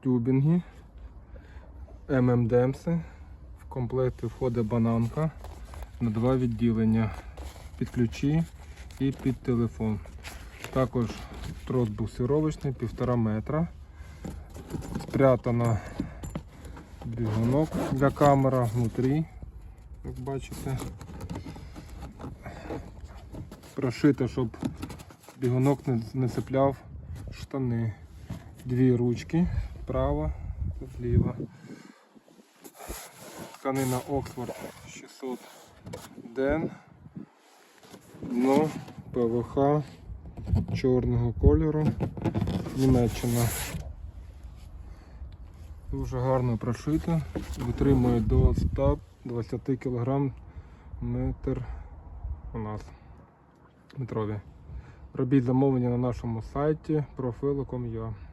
тюбінги, ММДМси. В комплекті входить бананка на два відділення під ключі і під телефон. Також трос буксировочний, півтора метра. Спрятано бігунок для камера внутрі, як бачите. Прошито, щоб бігунок не, цепляв штани. Дві ручки, справа, зліва. Тканина Oxford 600 Ден. Дно ПВХ чорного кольору. Німеччина. Дуже гарно прошито. Витримує до 120 кг метр у нас метрові. Робіть замовлення на нашому сайті profilo.com.ua